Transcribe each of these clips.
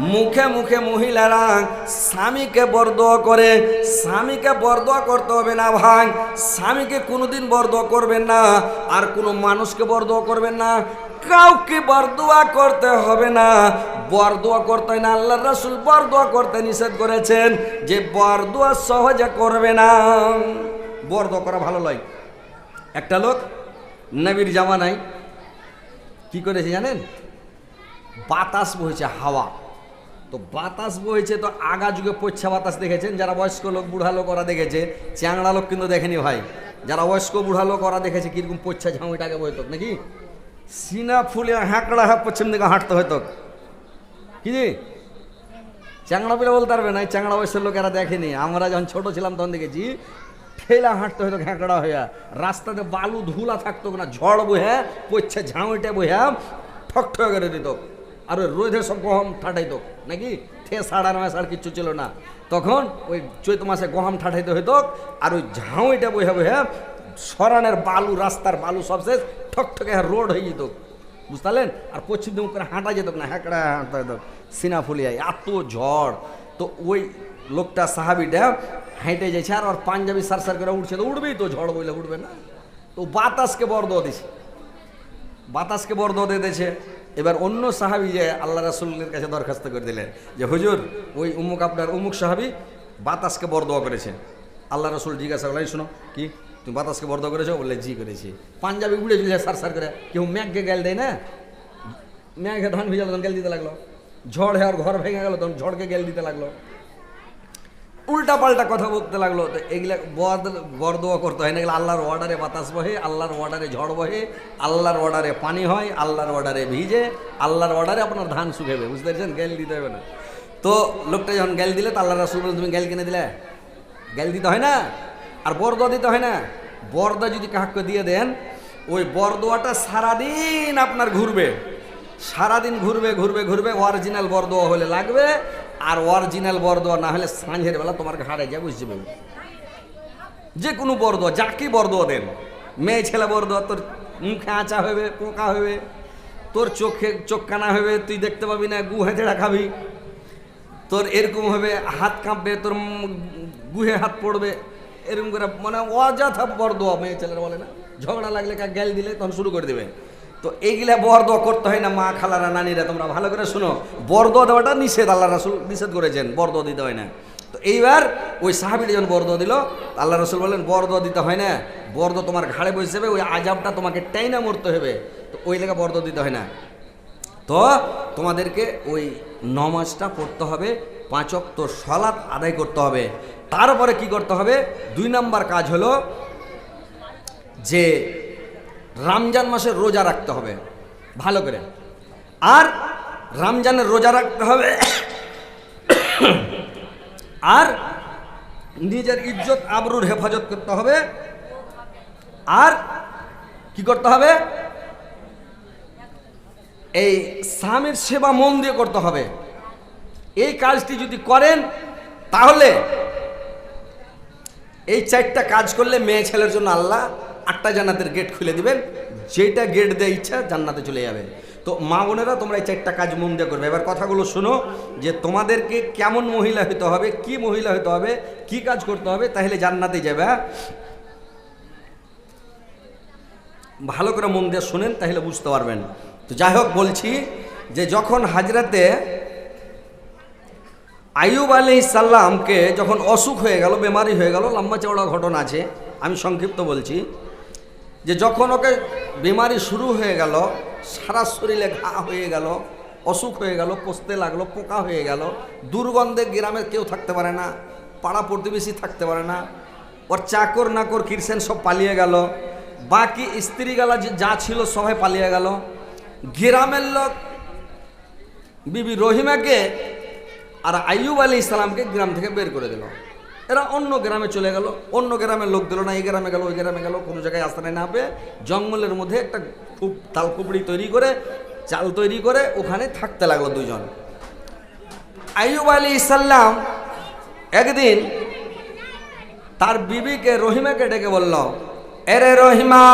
মুখে মুখে মহিলারা স্বামীকে বরদোয়া করে, স্বামীকে বরদোয়া করতে হবে না ভাই। স্বামীকে কোনোদিন বরদোয়া করবেন না, আর কোনো মানুষকে বরদোয়া করবেন না। কাউকে বরদোয়া করতে হবে না। বরদোয়া করতে না, আল্লাহ রাসুল বরদোয়া করতে নিষেধ করেছেন যে বরদোয়া সহজে করবে না। বরদোয়া করা ভালো লয়। একটা লোক নবীর জামানায় কি করেছে জানেন? বাতাস বইছে, হাওয়া। তো বাতাস বইছে, তো আগা যুগে পচ্ছা বাতাস দেখেছেন? যারা বয়স্ক লোক, বুড়া লোক ওরা দেখেছে। চ্যাংড়া লোক কিন্তু দেখেনি ভাই। যারা বয়স্ক, বুড়া লোক ওরা দেখেছে কীরকম পচ্ছা ঝাউটাকে বইত নাকি? সিনা, ফুলে, হ্যাঁকড়া হ্যাঁ পশ্চিম দিকে হাঁটতে হয়তো কি? চ্যাংড়া পেলে বলতে পারবে না চ্যাংড়া বয়সের লোকেরা দেখেনি। আমরা যখন ছোট ছিলাম তখন দেখেছি, ঠেলা হাঁটতে হয়তো ঘ্যাঁকড়া হইয়া। রাস্তাতে বালু ধুলা থাকতো না, ঝড় বহে পচ্ছে ঝাউইটা বহে ঠক ঠক করে দিত আর ওই সব গহম ঠাটাইতো নাকি? ঠে সাড়া নয় সাড় কিচ্ছু ছিল না। তখন ওই চৈত মাসে গহম ঠাঠাইতে হইতো আর ওই ঝাউইটা বহে বহে সরানের বালু, রাস্তার বালু সব শেষ, ঠক ঠকে রোড হয়ে যেত। বুঝতে পারলেন আর পশ্চিম দিক করে হাঁটা যেত না হ্যাঁকড়া হাঁটা যেত। সিনাফুলিয়ায় এত ঝড়। তো ওই লোকটা সাহাবিটা হেঁটে যাচ্ছে আর ওর পাঞ্জাবি সার সার করে উঠছে। তো উঠবেই তো ঝড় বইলে, উঠবে না। তো বাতাসকে বর্দ দিছে। বাতাসকে বর্দ দিয়ে দিয়েছে এবার অন্য সাহাবি যে আল্লাহ রাসুলের কাছে দরখাস্ত করে দিলেন যে, হুজুর, ওই উমুক আপনার উমুক সাহাবি বাতাসকে বরদোয়া করেছে। আল্লাহ রসুল জিজ্ঞাসা করলেন শোনো, কি? তুমি বাতাসকে বরদোয়া করেছ? বললে, জি, করেছি। পাঞ্জাবি উড়ে চলে সার সার করে। কেউ ম্যাগকে গেল দেয় না? ম্যাগে ধান ভিজাল, তখন গেল দিতে লাগল। ঝড় হওয়ার ঘর ভেঙে গেল, তখন ঝড়কে গেল দিতে লাগল। উল্টা পাল্টা কথা বলতে লাগল। তো এগুলা বরদোয়া করতে হয় না এগুলো আল্লাহর অর্ডারে বাতাস বহে আল্লাহর অর্ডারে ঝড় বহে আল্লাহর অর্ডারে পানি হয় আল্লাহর অর্ডারে ভিজে আল্লাহর অর্ডারে আপনার ধান শুকাবে বুঝতে পেরেছেন? গ্যাল দিতে হবে না। তো লোকটা যখন গ্যাল দিলে তো আল্লাহ রাসুল বলেন, তুমি গ্যাল কিনে দিলে? গ্যাল দিতে হয় না। আর বরদোয়া দিতে হয় না। বরদা যদি কাহাকে দিয়ে দেন ওই বরদোয়াটা সারাদিন আপনার ঘুরবে। সারাদিন ঘুরবে ঘুরবে ঘুরবে অরিজিনাল বরদোয়া হলে লাগবে। আর অরিজিনাল বরদোয়া না হলে সাঁঝের বেলা তোমার ঘাড়ে যা বুঝতে পারবে যে কোনো বরদোয়া, যাকে বরদোয়া দেন। মেয়ে ছেলে বরদোয়া, তোর মুখে আঁচা হবে, পোকা হবে, তোর চোখে চোখ কানা হবে, তুই দেখতে পাবি না, গু হেঁচড়া খাবি। তোর এরকম হবে, হাত কাঁপবে, তোর গুহে হাত পড়বে, এরকম করে মানে অযথা বরদোয়া মেয়ে ছেলেরা বলে না। ঝগড়া লাগলে কা গ্যাল দিলে তখন শুরু করে দেবে। তো এইগুলা বরদোয়া করতে হয় না, মা খালারা, নানিরা, তোমরা ভালো করে শোনো। বরদোয়া দেওয়াটা নিষেধ, আল্লাহ রাসুল নিষেধ করেছেন, বরদোয়া দিতে হয় না। তো এইবার ওই সাহাবিটা যখন বরদোয়া দিল, আল্লাহ রসুল বললেন, বরদোয়া দিতে হয় না, বরদোয়া তোমার ঘাড়ে বসে যাবে, ওই আজাবটা তোমাকে টাইনা মরতে হবে। তো ওই লেখা বরদোয়া দিতে হয় না। তো তোমাদেরকে ওই নমাজটা পড়তে হবে পাঁচক তো সলাৎ আদায় করতে হবে। তারপরে কি করতে হবে? দুই নাম্বার কাজ হলো যে রমজান মাসের রোজা রাখতে হবে। ভালো করে। আর রমজানের রোজা রাখতে হবে। আর নিজের ইজ্জত, আবরুর হেফাজত করতে হবে। আর কি করতে হবে? এই স্বামীর সেবা মন দিয়ে করতে হবে। এই কাজটি যদি করেন, তাহলে এই চারটা কাজ করলে মেয়ে ছেলের জন্য আল্লাহ আটটা জান্নাতের গেট খুলে দিবেন। যেটা গেট দেয় ইচ্ছা জান্নাতে চলে যাবে। তো মা বোনেরা, তোমরা এই চারটা কাজ মন দিয়ে করবে। এবার কথাগুলো শোনো, যে তোমাদেরকে কেমন মহিলা হতে হবে, কি মহিলা হতে হবে, কি কাজ করতে হবে, তাহলে জান্নাতে যাবে? ভালো করে মন দিয়ে শোনেন, তাহলে বুঝতে পারবেন। তো যাই হোক, বলছি যে যখন হাজরাতে আইয়ুব আলি সাল্লামকে যখন অসুখ হয়ে গেল, বেমারি হয়ে গেল, লম্বা চওড়া ঘটনা আছে, আমি সংক্ষিপ্ত বলছি। যে যখন ওকে বেমারি শুরু হয়ে গেল, সারা শরীরে ঘা হয়ে গেল, অসুখ হয়ে গেল পচতে লাগল, পোকা হয়ে গেল, দুর্গন্ধে গ্রামে কেউ থাকতে পারে না, পাড়া প্রতিবেশী থাকতে পারে না, ওর চাকর নাকর কিরসেন সব পালিয়ে গেল, বাকি স্ত্রী গালা যে যা ছিল সবাই পালিয়ে গেল। গ্রামের লোক, বিবি রহিমাকে আর আইয়ুব আলী ইসলামকে গ্রাম থেকে বের করে দিল। এরা অন্য গ্রামে চলে গেল, অন্য গ্রামের লোক দিল না, এই গ্রামে গেল, ওই গ্রামে গেল, কোনো জায়গায় আস্তানায় না পেয়ে জঙ্গলের মধ্যে একটা খুব তালকুপড়ি তৈরি করে, চাল তৈরি করে ওখানে থাকতে লাগল দুজন আইয়ুব আলী ইসাল্লাম একদিন তার বিবিকে রহিমাকে ডেকে বলল, এরে রহিমা,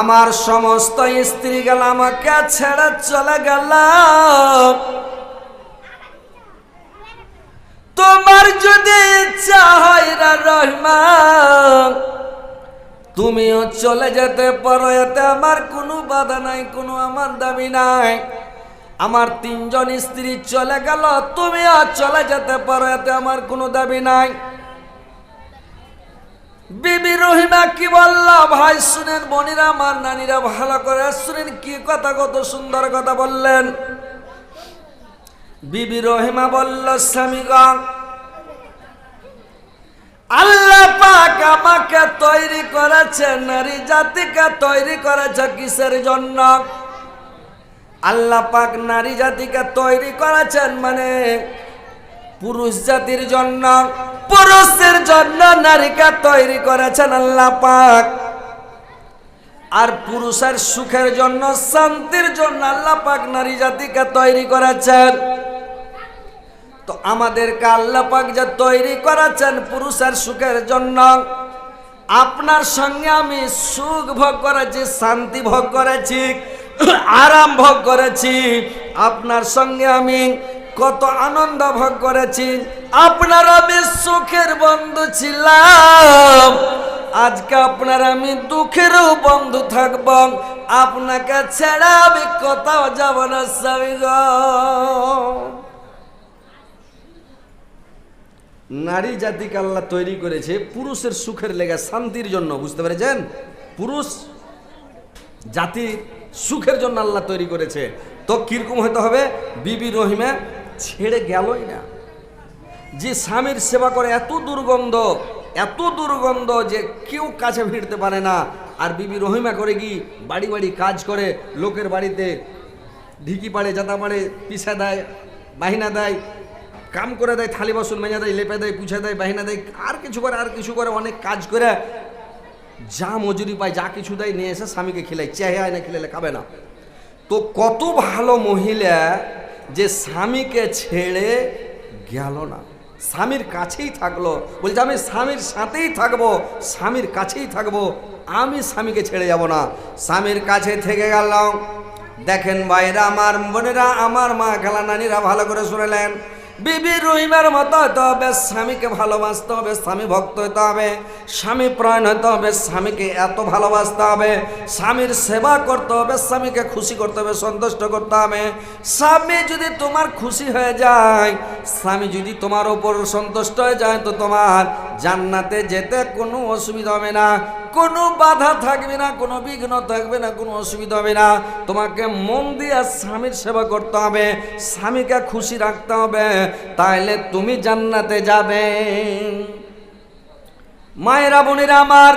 আমার সমস্ত স্ত্রী গেল আমাকে ছেড়ে চলে গেল তোমার যদি রহমান। তুমিও চলে যেতে পারো, এতে আমার কোনো বাধা নাই, কোনো আমার দাবি নাই। আমার তিনজন স্ত্রী চলে গেল, তুমিও চলে যেতে পারো, এতে আমার কোনো দাবি নাই। বিবি রহিমা কি বলল? ভাই শুনেন, বোনেরা, আমার নানিরা ভালো করে শুনেন, কি কথা, কত সুন্দর কথা বললেন। বিবি রহিমা বলল স্বামীগণ আল্লাহ পাক আমাকে তৈরি করেছে, নারী জাতিকে তৈরি করেছে কিসের জন্য? আল্লাহ পাক নারী জাতিকে তৈরি করেছেন মানে পুরুষ জাতির জন্য। পুরুষের জন্য নারীকে তৈরি করেছেন আল্লাহ পাক। আর পুরুষের সুখের জন্য, শান্তির জন্য আল্লাহ পাক নারী জাতিকে তৈরি করেছেন। তো আমাদেরকে আল্লাহ পাক যে তৈরি করেছেন পুরুষের সুখের জন্য, আপনার সঙ্গে আমি সুখ ভোগ করেছি, শান্তি ভোগ করেছি, আরাম ভোগ করেছি, আপনার সঙ্গে আমি কত আনন্দ ভোগ করেছি, আপনার আমি সুখের বন্ধু ছিলাম, আজকে আপনার আমি দুঃখেরও বন্ধু থাকব, আপনাকে ছেড়ে আমি কোথাও যাব না, স্বামী গো নারী জাতিকে আল্লাহ তৈরি করেছে, পুরুষের সুখের লেগে শান্তির জন্য, বুঝতে পেরেছেন? পুরুষ জাতি সুখের জন্য আল্লাহ তৈরি করেছে। তো কীরকম হতে হবে? বিবি রহিমা ছেড়ে গেলই না। যে স্বামীর সেবা করে এত দুর্গন্ধ এত দুর্গন্ধ যে কেউ কাছে ভিড়তে পারে না। আর বিবি রহিমা করে কি বাড়ি বাড়ি কাজ করে, লোকের বাড়িতে ঢিকি পাড়ে জাতা পাড়ে পিছা দেয়, বাহিনা দেয় কাম করে দেয়, থালি বাসন মেজা দেয়, লেপে দেয়, পুছে দেয়, বাহিনা দেয়, আর কিছু করে, আর কিছু করে, অনেক কাজ করে। যা মজুরি পায়, যা কিছু দেয়, নিয়ে এসে স্বামীকে খেলায়। চেহে আয় না খেলে খাবে না। তো কত ভালো মহিলা যে স্বামীকে ছেড়ে গেল না। স্বামীর কাছেই থাকল। বলছে, আমি স্বামীর সাথেই থাকব, স্বামীর কাছেই থাকব, আমি স্বামীকে ছেড়ে যাব না। স্বামীর কাছে থেকে গেলাম। দেখেন ভাইরা, আমার বোনেরা, আমার মা খেলা নানিরা ভালো করে শুনেলেন। বিবি রহিমের মতো হতে হবে, স্বামীকে ভালোবাসতে হবে, স্বামী ভক্ত হতে হবে, স্বামী প্রয়ণ হতে হবে, স্বামীকে এত ভালোবাসতে হবে, স্বামীর সেবা করতে হবে, স্বামীকে খুশি করতে হবে, সন্তুষ্ট করতে হবে। স্বামী যদি তোমার খুশি হয়ে যায়, স্বামী যদি তোমার ওপর সন্তুষ্ট হয়ে যায়, তো তোমার জান্নাতে যেতে কোনো অসুবিধা হবে না। কোনো বাধা থাকবে না, কোনো বিঘ্ন থাকবে না, কোনো অসুবিধা হবে না। তোমাকে মন দিয়ে স্বামীর সেবা করতে হবে, স্বামীকে খুশি রাখতে হবে। তাইলে তুমি জান্নাতে যাবে। মায়েরা, বোনেরা আমার,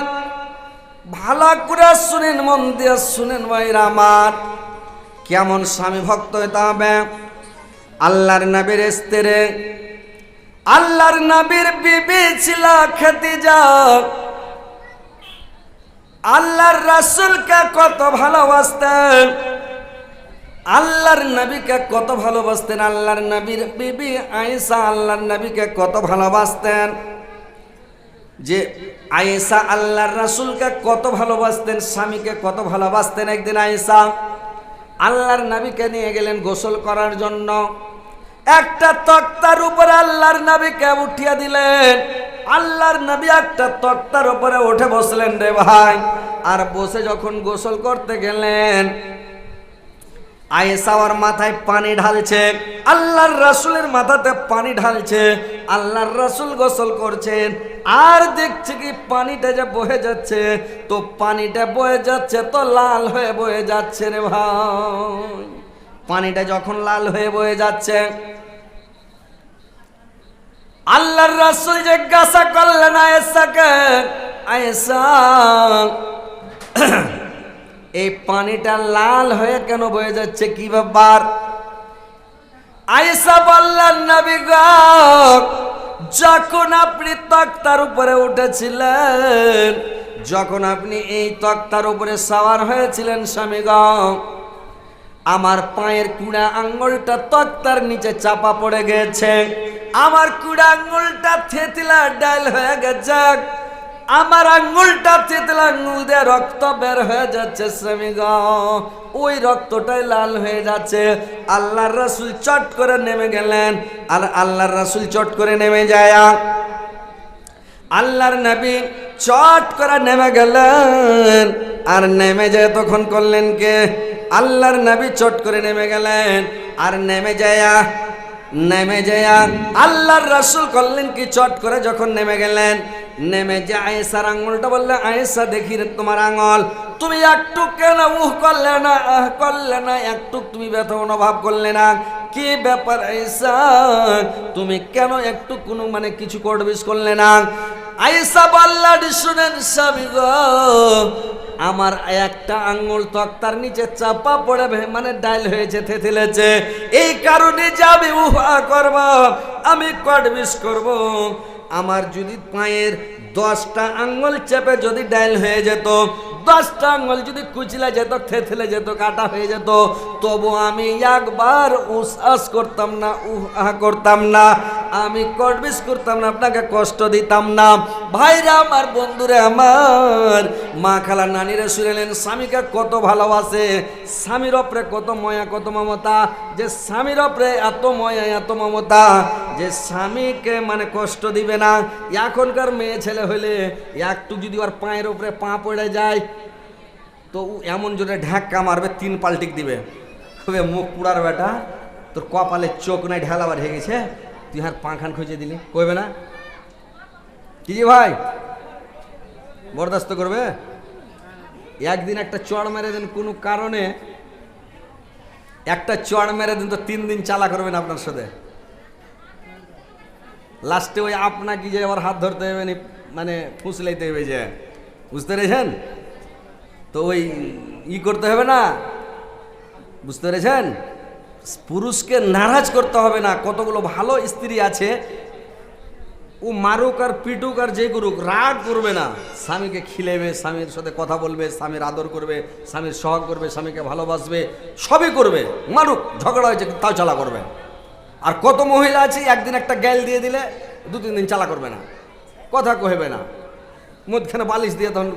ভালো করে শুনেন, মন দিয়ে শুনেন মায়েরা আমার। কেমন স্বামী ভক্ত হতে হবে। আল্লাহর নবীর স্ত্রী, আল্লাহর নবীর বিবি ছিল খেতে যাও আল্লাহর রাসুলকে কত ভালোবাসতেন, আল্লাহর নবীকে কত ভালোবাসতেন, আল্লাহর নবীর বিবি আয়েশা আল্লাহর নবীকে কত ভালোবাসতেন, যে আয়েশা আল্লাহর রাসুলকে কত ভালোবাসতেন, স্বামীকে কত ভালোবাসতেন একদিন আয়েশা। আল্লাহর নবীকে নিয়ে গেলেন গোসল করার জন্য। একটা তক্তার উপরে আল্লাহর নবীকে উঠিয়ে দিলেন। আল্লাহর নবী একটা তক্তার উপরে উঠে বসলেন রে ভাই। আর বসে যখন গোসল করতে গেলেন, আয়েশা মাথায় পানি ঢালছে, আল্লাহর রাসুলের মাথাতে পানি ঢালছে, আল্লাহর রাসুল গোসল করছেন, আর দেখছে কি পানিটা যে বয়ে যাচ্ছে, তো পানিটা বয়ে যাচ্ছে তো লাল হয়ে বয়ে যাচ্ছে রে ভাই। পানিটা যখন লাল হয়ে বয়ে যাচ্ছে আল্লাহর রাসুল জিজ্ঞাসা করলেন আয়েশাকে আয়েশা, এই পানিটা লাল হয়ে কেন বয়ে যাচ্ছে কি ব্যাপার? আয়েশা বললেন, নবী যখন আপনি তক্তার উপরে উঠেছিলেন, যখন আপনি এই তক্তার উপরে সাওয়ার হয়েছিলেন স্বামী গো, আমার পায়ের কুড়া আঙ্গুলটা তক্তার নিচে চাপা পড়ে গেছে। আমার কুড়া আঙ্গুলটা থেতলা ডাল হয়ে গেছে। আমার আঙ্গুলটা চিতল আঙ্গুল দিয়ে রক্ত বের হয়ে যাচ্ছে গ ওই রক্তটাই লাল হয়ে যাচ্ছে। আল্লাহর রাসূল চট করে নেমে গেলেন। আর আল্লাহর রাসূল চট করে নেমে যায়। আল্লাহর নবী চট করে নেমে গেলেন। আর নেমে যায় তখন করলেন কে? আল্লাহর নবী চট করে নেমে গেলেন। আর নেমে যায় নেমে যায়। আল্লাহর রাসুল করলেন কি? চট করে যখন নেমে গেলেন, নেমে যে আয়েসার আঙুলটা বললে আয়েসা দেখি রে তোমার আঙুল। তুমি একটু কেন উহ করলে না, আহ করলে না? একটু তুমি ব্যথা অনুভব করলে না? কি ব্যাপার আয়েসা তুমি কেন একটু কোনো মানে কিছু করবিস করলে না? আয়েসা বাল্লাডি শুনেন, স্বামী গো, আমার একটা আঙ্গুল তক্তার নিচে চাপা পড়ে মানে ডাইল হয়েছে থেথিলেছে এই কারণে যাবে উহা করব, আমি কট মিস করব। আমার যদি পায়ের দশটা আঙ্গুল চেপে যদি ডাইল হয়ে যেত, দশটা আঙ্গুল যদি কুচলে যেত, থেথেলে যেত, কাটা হয়ে যেত, তবু আমি একবার উসাস করতাম না, উহা করতাম না, আমি কটবিস করতাম না, আপনাকে কষ্ট দিতাম না। ভাইরা আমার, বন্ধুরে আমার, মা খালা নানিরা শুনেলেন স্বামীকে কত ভালোবাসে, স্বামীর ওপরে কত ময়া, কত মমতা, যে স্বামীর ওপরে এত ময়া, এত মমতা যে স্বামীকে মানে কষ্ট দিবে না, এখনকার মেয়ে ছেলে হইলে একটু যদি ওর পায়ের উপরে পা পড়ে যায়, তো এমন জোরে ঢাক্কা মারবে, তিন পাল্টিক দিবে। মুখ পুড়ার বেটা, তোর কপালে চোখ নাই ঢেলাবার হয়ে গেছে, তুই হার পাখান খুঁজে দিলি, কইবে না? কি জি ভাই? বরদাস্ত করবে? একদিন একটা চড় মেরে দেন কোনো কারণে, একটা চড় মেরে দিন তো তিন দিন চালা করবেন আপনার সাথে। লাস্টে ওই আপনাকে যে আবার হাত ধরতে হবে মানে ফুসলাইতে হবে যে। বুঝতে পেরেছেন? তো ওই ই করতে হবে না। বুঝতে পেরেছেন? পুরুষকে নারাজ করতে হবে না, কতগুলো ভালো স্ত্রী আছে। ও মারুক আর পিটুক আর যে করুক, রাগ করবে না। স্বামীকে খিলেবে, স্বামীর সাথে কথা বলবে, স্বামীর আদর করবে, স্বামীর সহগ করবে, স্বামীকে ভালোবাসবে, সবই করবে। মারুক, ঝগড়া হয়েছে, তাও চালা করবে। আর কত মহিলা আছে, একদিন একটা গ্যাল দিয়ে দিলে দু তিন দিন চালা করবে না। কথা কহেবে না। মধ্যখানে বালিশ দিয়ে তখন